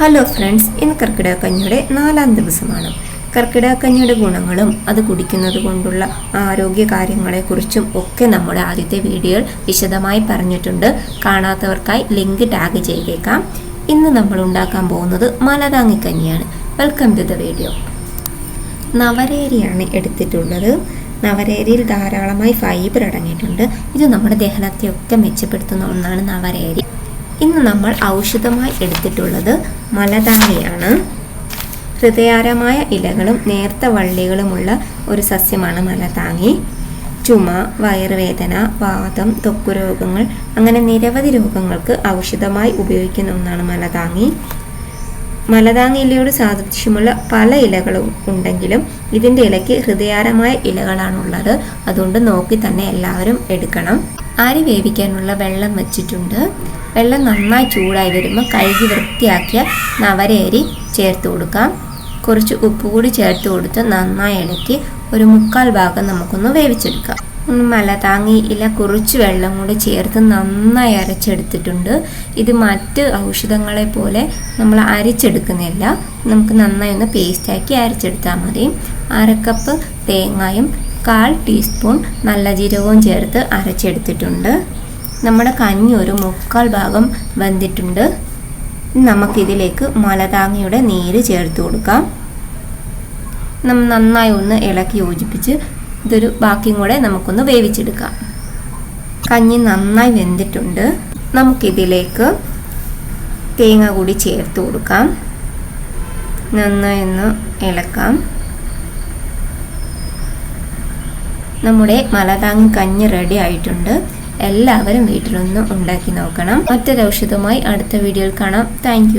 Hello friends ഇന്ന് കർക്കിടക കഞ്ഞിയുടെ നാലാം ദിവസമാണ്. കർക്കിടക കഞ്ഞിയുടെ ഗുണങ്ങളും അത് കുടിക്കുന്നത് കൊണ്ടുള്ള ആരോഗ്യ കാര്യങ്ങളെക്കുറിച്ചും ഒക്കെ നമ്മുടെ ആദ്യത്തെ വീഡിയോയിൽ വിശദമായി പറഞ്ഞിട്ടുണ്ട്. കാണാത്തവർക്കായി ലിങ്ക് ടാഗ് ചെയ്തേക്കാം. ഇന്ന് നമ്മൾ ഉണ്ടാക്കാൻ പോകുന്നത് മലതാങ്ങിക്കഞ്ഞിയാണ് വെൽക്കം ടു ദ വീഡിയോ നവരേരിയാണ് എടുത്തിട്ടുള്ളത്. നവരേരിയിൽ ധാരാളമായി ഫൈബർ അടങ്ങിയിട്ടുണ്ട്. ഇത് നമ്മുടെ ദഹനത്തെയൊക്കെ മെച്ചപ്പെടുത്തുന്ന ഒന്നാണ് നവരേരി. ഇന്ന് നമ്മൾ ഔഷധമായി എടുത്തിട്ടുള്ളത് മലതാങ്ങിയാണ് ഹൃദയാരമായ ഇലകളും നേർത്ത വള്ളികളുമുള്ള ഒരു സസ്യമാണ് മലതാങ്ങി ചുമ വയറുവേദന വാദം തൊക്കു രോഗങ്ങൾ അങ്ങനെ നിരവധി രോഗങ്ങൾക്ക് ഔഷധമായി ഉപയോഗിക്കുന്ന ഒന്നാണ് മലതാങ്ങി മലതാങ്ങി ഇലയോട് സാദൃശ്യമുള്ള പല ഇലകളും ഉണ്ടെങ്കിലും ഇതിന്റെ ഇലയ്ക്ക് ഹൃദയാരമായ ഇലകളാണുള്ളത്. അതുകൊണ്ട് നോക്കി തന്നെ എല്ലാവരും എടുക്കണം. അരി വേവിക്കാനുള്ള വെള്ളം വെച്ചിട്ടുണ്ട്. വെള്ളം നന്നായി ചൂടായി വരുമ്പോൾ കഴുകി വൃത്തിയാക്കിയ നവരയരി ചേർത്ത് കൊടുക്കാം. കുറച്ച് ഉപ്പ് കൂടി ചേർത്ത് കൊടുത്ത് നന്നായി ഇളക്കി ഒരു മുക്കാൽ ഭാഗം നമുക്കൊന്ന് വേവിച്ചെടുക്കാം. മലതാങ്ങി ഇല കുറച്ച് വെള്ളം കൂടി ചേർത്ത് നന്നായി അരച്ചെടുത്തിട്ടുണ്ട്. ഇത് മറ്റ് ഔഷധങ്ങളെ പോലെ നമ്മൾ അരച്ചെടുക്കുന്നില്ല. നമുക്ക് നന്നായി ഒന്ന് പേസ്റ്റാക്കി അരച്ചെടുത്താൽ മതി. അരക്കപ്പ് തേങ്ങയും കാൽ ടീസ്പൂൺ നല്ല ജീരകവും ചേർത്ത് അരച്ചെടുത്തിട്ടുണ്ട്. നമ്മുടെ കഞ്ഞി ഒരു മുക്കാൽ ഭാഗം വെന്തിട്ടുണ്ട്. നമുക്കിതിലേക്ക് മലതാങ്ങിയുടെ നീര് ചേർത്ത് കൊടുക്കാം. നമ്മൾ നന്നായി ഒന്ന് ഇളക്കി യോജിപ്പിച്ച് ഇതൊരു ബാക്കിയും കൂടെ നമുക്കൊന്ന് വേവിച്ചെടുക്കാം. കഞ്ഞി നന്നായി വെന്തിട്ടുണ്ട്. നമുക്കിതിലേക്ക് തേങ്ങ കൂടി ചേർത്ത് കൊടുക്കാം. നന്നായി ഒന്ന് ഇളക്കാം. നമ്മുടെ മലതാങ് കഞ്ഞി റെഡി ആയിട്ടുണ്ട്. എല്ലാവരും വീട്ടിലൊന്ന് ഉണ്ടാക്കി നോക്കണം. മറ്റൊരു ഔഷധമായി അടുത്ത വീഡിയോയിൽ കാണാം. താങ്ക്